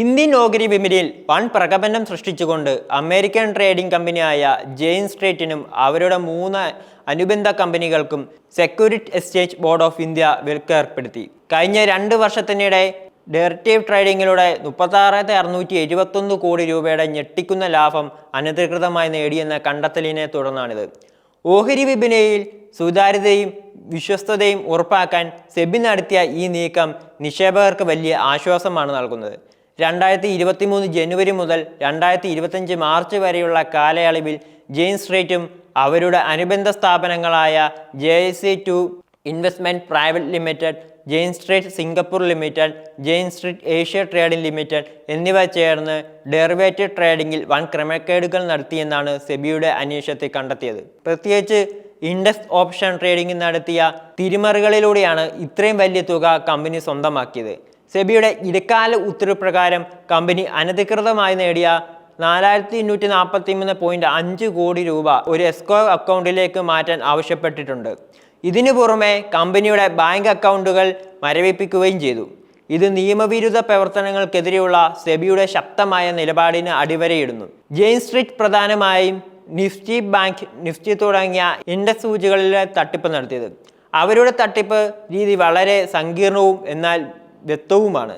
Indian ഓഹരി വിപണിയിൽ വൻ പ്രകമ്പനം സൃഷ്ടിച്ചുകൊണ്ട് അമേരിക്കൻ ട്രേഡിംഗ് കമ്പനിയായ ജെയിൻ സ്ട്രേറ്റിനും അവരുടെ മൂന്ന് അനുബന്ധ കമ്പനികൾക്കും security exchange board of India വിലക്കേർപ്പെടുത്തി കഴിഞ്ഞ രണ്ട് വർഷത്തിനിടെ ഡെറിറ്റീവ് ട്രേഡിങ്ങിലൂടെ മുപ്പത്താറായിരത്തി അറുന്നൂറ്റി എഴുപത്തൊന്ന് കോടി രൂപയുടെ ഞെട്ടിക്കുന്ന ലാഭം അനധികൃതമായി നേടിയെന്ന കണ്ടെത്തലിനെ തുടർന്നാണിത്. ഓഹരി വിപണിയിൽ സുതാര്യതയും വിശ്വസ്തതയും ഉറപ്പാക്കാൻ സെബി നടത്തിയ ഈ നീക്കം നിക്ഷേപകർക്ക് വലിയ ആശ്വാസമാണ് നൽകുന്നത്. രണ്ടായിരത്തി ഇരുപത്തി മൂന്ന് ജനുവരി മുതൽ രണ്ടായിരത്തി ഇരുപത്തഞ്ച് മാർച്ച് വരെയുള്ള കാലയളവിൽ ജെയിംസ് റേറ്റും അവരുടെ അനുബന്ധ സ്ഥാപനങ്ങളായ J C two investment private limited Jane Street Singapore limited Jane Street Asia trading limited എന്നിവ ചേർന്ന് ഡെറിവേറ്റീവ് ട്രേഡിംഗിൽ വൻ ക്രമക്കേടുകൾ നടത്തിയെന്നാണ് സെബിയുടെ അന്വേഷണത്തിൽ കണ്ടെത്തിയത്. പ്രത്യേകിച്ച് ഇൻഡെക്സ് ഓപ്ഷൻ ട്രേഡിംഗ് നടത്തിയ തിരിമറികളിലൂടെയാണ് ഇത്രയും വലിയ തുക കമ്പനി സ്വന്തമാക്കിയത്. സെബിയുടെ ഇടക്കാല ഉത്തരവ് പ്രകാരം കമ്പനി അനധികൃതമായി നേടിയ നാലായിരത്തി എണ്ണൂറ്റി നാൽപ്പത്തി മൂന്ന് പോയിന്റ് അഞ്ച് കോടി രൂപ ഒരു എസ്കോ അക്കൗണ്ടിലേക്ക് മാറ്റാൻ ആവശ്യപ്പെട്ടിട്ടുണ്ട്. ഇതിനു പുറമെ കമ്പനിയുടെ ബാങ്ക് അക്കൗണ്ടുകൾ മരവിപ്പിക്കുകയും ചെയ്തു. ഇത് നിയമവിരുദ്ധ പ്രവർത്തനങ്ങൾക്കെതിരെയുള്ള സെബിയുടെ ശക്തമായ നിലപാടിന് അടിവരയിടുന്നു. ജെയിൻ സ്ട്രീറ്റ് പ്രധാനമായും നിഫ്റ്റി ബാങ്ക് നിഫ്റ്റി തുടങ്ങിയ ഇൻഡക്സ് സൂചികളിലെ തട്ടിപ്പ് നടത്തിയത്. അവരുടെ തട്ടിപ്പ് രീതി വളരെ സങ്കീർണവും എന്നാൽ വ്യക്തവുമാണ്.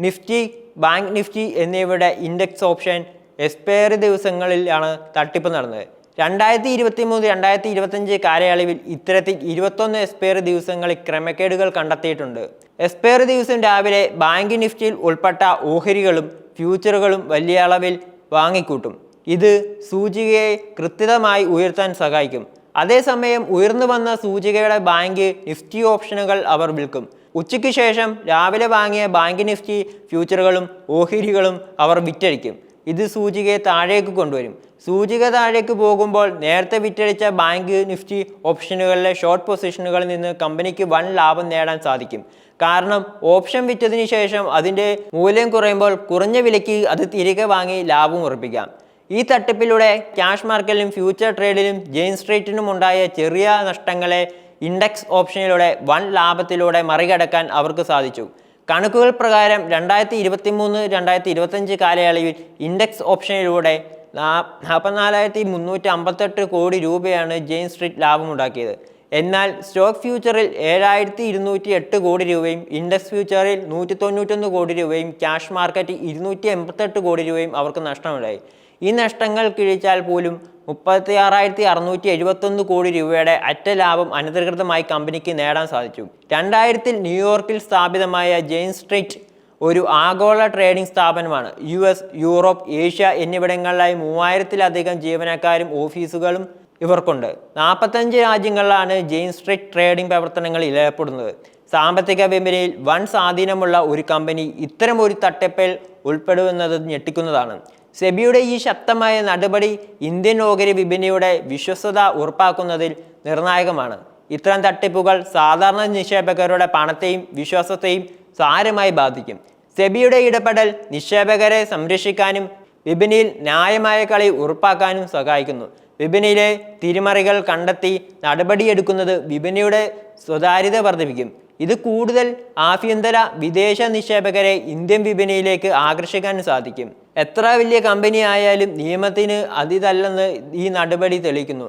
നിഫ്റ്റി ബാങ്ക് നിഫ്റ്റി എന്നിവയുടെ ഇൻഡെക്സ് ഓപ്ഷൻ എക്സ്പയറി ദിവസങ്ങളിലാണ് തട്ടിപ്പ് നടന്നത്. രണ്ടായിരത്തി ഇരുപത്തി മൂന്ന് രണ്ടായിരത്തി ഇരുപത്തഞ്ച് കാലയളവിൽ ഇത്തരത്തിൽ ഇരുപത്തൊന്ന് എക്സ്പയറി ദിവസങ്ങളിൽ ക്രമക്കേടുകൾ കണ്ടെത്തിയിട്ടുണ്ട്. എക്സ്പയറി ദിവസം രാവിലെ ബാങ്ക് നിഫ്റ്റിയിൽ ഉൾപ്പെട്ട ഓഹരികളും ഫ്യൂച്ചറുകളും വലിയ അളവിൽ വാങ്ങിക്കൂട്ടും. ഇത് സൂചികയെ കൃത്യമായി ഉയർത്താൻ സഹായിക്കും. അതേസമയം ഉയർന്നു വന്ന സൂചികയുടെ ബാങ്ക് നിഫ്റ്റി ഓപ്ഷനുകൾ അവർ വിൽക്കും. ഉച്ചയ്ക്ക് ശേഷം രാവിലെ വാങ്ങിയ ബാങ്ക് നിഫ്റ്റി ഫ്യൂച്ചറുകളും ഓഹരികളും അവർ വിറ്റഴിക്കും. ഇത് സൂചികയെ താഴേക്ക് കൊണ്ടുവരും. സൂചിക താഴേക്ക് പോകുമ്പോൾ നേരത്തെ വിറ്റഴിച്ച ബാങ്ക് നിഫ്റ്റി ഓപ്ഷനുകളിലെ ഷോർട്ട് പൊസിഷനുകളിൽ നിന്ന് കമ്പനിക്ക് വൻ ലാഭം നേടാൻ സാധിക്കും. കാരണം ഓപ്ഷൻ വിറ്റതിന് ശേഷം അതിന്റെ മൂല്യം കുറയുമ്പോൾ കുറഞ്ഞ വിലയ്ക്ക് അത് തിരികെ വാങ്ങി ലാഭം ഉറപ്പിക്കാം. ഈ തട്ടിപ്പിലൂടെ ക്യാഷ് മാർക്കറ്റിലും ഫ്യൂച്ചർ ട്രേഡിലും ജെയിൻ സ്ട്രീറ്റിനും ഉണ്ടായ ചെറിയ നഷ്ടങ്ങളെ ഇൻഡെക്സ് ഓപ്ഷനിലൂടെ വൻ ലാഭത്തിലൂടെ മറികടക്കാൻ അവർക്ക് സാധിച്ചു. കണക്കുകൾ പ്രകാരം രണ്ടായിരത്തി ഇരുപത്തി മൂന്ന് രണ്ടായിരത്തി ഇരുപത്തഞ്ച് കാലയളവിൽ ഇൻഡെക്സ് ഓപ്ഷനിലൂടെ നാൽപ്പത്തിനാലായിരത്തി മുന്നൂറ്റി അമ്പത്തെട്ട് കോടി രൂപയാണ് ജെയിൻ സ്ട്രീറ്റ് ലാഭമുണ്ടാക്കിയത്. എന്നാൽ സ്റ്റോക്ക് ഫ്യൂച്ചറിൽ ഏഴായിരത്തി ഇരുന്നൂറ്റി എട്ട് കോടി രൂപയും ഇൻഡെക്സ് ഫ്യൂച്ചറിൽ നൂറ്റി തൊണ്ണൂറ്റൊന്ന് കോടി രൂപയും ക്യാഷ് മാർക്കറ്റ് ഇരുന്നൂറ്റി എൺപത്തെട്ട് കോടി രൂപയും അവർക്ക് നഷ്ടമുണ്ടായി. ഈ നഷ്ടങ്ങൾ കിഴിച്ചാൽ പോലും മുപ്പത്തി ആറായിരത്തി അറുന്നൂറ്റി എഴുപത്തൊന്ന് കോടി രൂപയുടെ അറ്റ ലാഭം അനധികൃതമായി കമ്പനിക്ക് നേടാൻ സാധിച്ചു. രണ്ടായിരത്തിൽ ന്യൂയോർക്കിൽ സ്ഥാപിതമായ ജെയിൻ സ്ട്രീറ്റ് ഒരു ആഗോള ട്രേഡിംഗ് സ്ഥാപനമാണ്. യു എസ് യൂറോപ്പ് ഏഷ്യ എന്നിവിടങ്ങളിലായി മൂവായിരത്തിലധികം ജീവനക്കാരും ഓഫീസുകളും ഇവർക്കുണ്ട്. നാൽപ്പത്തഞ്ച് രാജ്യങ്ങളിലാണ് ജെയിൻ സ്ട്രീറ്റ് ട്രേഡിംഗ് പ്രവർത്തനങ്ങളിൽ ഏർപ്പെടുന്നത് സാമ്പത്തിക വിപണിയിൽ വൻ സ്വാധീനമുള്ള ഒരു കമ്പനി ഇത്തരം ഒരു തട്ടിപ്പിൽ ഉൾപ്പെടുന്നത് ഞെട്ടിക്കുന്നതാണ്. സെബിയുടെ ഈ ശക്തമായ നടപടി ഇന്ത്യൻ ഓഹരി വിപണിയുടെ വിശ്വസ്തത ഉറപ്പാക്കുന്നതിൽ നിർണായകമാണ്. ഇത്തരം തട്ടിപ്പുകൾ സാധാരണ നിക്ഷേപകരുടെ പണത്തെയും വിശ്വാസത്തെയും സാരമായി ബാധിക്കും. സെബിയുടെ ഇടപെടൽ നിക്ഷേപകരെ സംരക്ഷിക്കാനും വിപണിയിൽ ന്യായമായ കളി ഉറപ്പാക്കാനും സഹായിക്കുന്നു. വിപണിയിലെ തിരിമറികൾ കണ്ടെത്തി നടപടിയെടുക്കുന്നത് വിപണിയുടെ സ്വകാര്യത വർദ്ധിപ്പിക്കും. ഇത് കൂടുതൽ ആഭ്യന്തര വിദേശ നിക്ഷേപകരെ ഇന്ത്യൻ വിപണിയിലേക്ക് ആകർഷിക്കാൻ സാധിക്കും. എത്ര വലിയ കമ്പനി ആയാലും നിയമത്തിന് അതിതല്ലെന്ന് ഈ നടപടി തെളിക്കുന്നു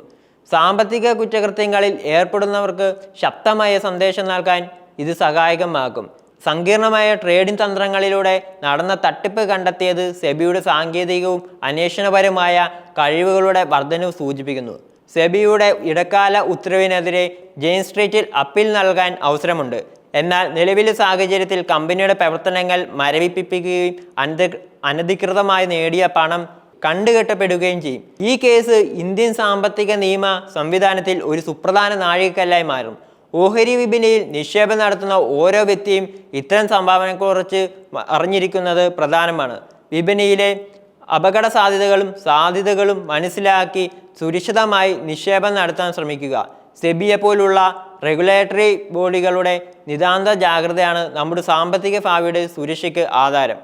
സാമ്പത്തിക കുറ്റകൃത്യങ്ങളിൽ ഏർപ്പെടുന്നവർക്ക് ശക്തമായ സന്ദേശം നൽകാൻ ഇത് സഹായകമാകും. സങ്കീർണമായ ട്രേഡിംഗ് തന്ത്രങ്ങളിലൂടെ നടന്ന തട്ടിപ്പ് കണ്ടെത്തിയത് സെബിയുടെ സാങ്കേതികവും അന്വേഷണപരമായ കഴിവുകളുടെ വർധനവ് സൂചിപ്പിക്കുന്നു. സെബിയുടെ ഇടക്കാല ഉത്തരവിനെതിരെ ജെയിൻ സ്ട്രീറ്റിൽ അപ്പീൽ നൽകാൻ അവസരമുണ്ട്. എന്നാൽ നിലവിലെ സാഹചര്യത്തിൽ കമ്പനിയുടെ പ്രവർത്തനങ്ങൾ മരവിപ്പിക്കുകയും അനധ അനധികൃതമായി നേടിയ പണം കണ്ടുകെട്ടപ്പെടുകയും ചെയ്യും. ഈ കേസ് ഇന്ത്യൻ സാമ്പത്തിക നിയമ സംവിധാനത്തിൽ ഒരു സുപ്രധാന നാഴികക്കല്ലായി മാറും. ഓഹരി വിപണിയിൽ നിക്ഷേപം നടത്തുന്ന ഓരോ വ്യക്തിയും ഇത്തരം സംഭാവനയെക്കുറിച്ച് അറിഞ്ഞിരിക്കുന്നത് പ്രധാനമാണ്. വിപണിയിലെ അപകട സാധ്യതകളും സാധ്യതകളും മനസ്സിലാക്കി സുരക്ഷിതമായി നിക്ഷേപം നടത്താൻ ശ്രമിക്കുക. സെബിയെ പോലുള്ള റെഗുലേറ്ററി ബോഡികളുടെ നിതാന്ത ജാഗ്രതയാണ് നമ്മുടെ സാമ്പത്തിക ഭാവിയുടെ സുരക്ഷയ്ക്ക് ആധാരം.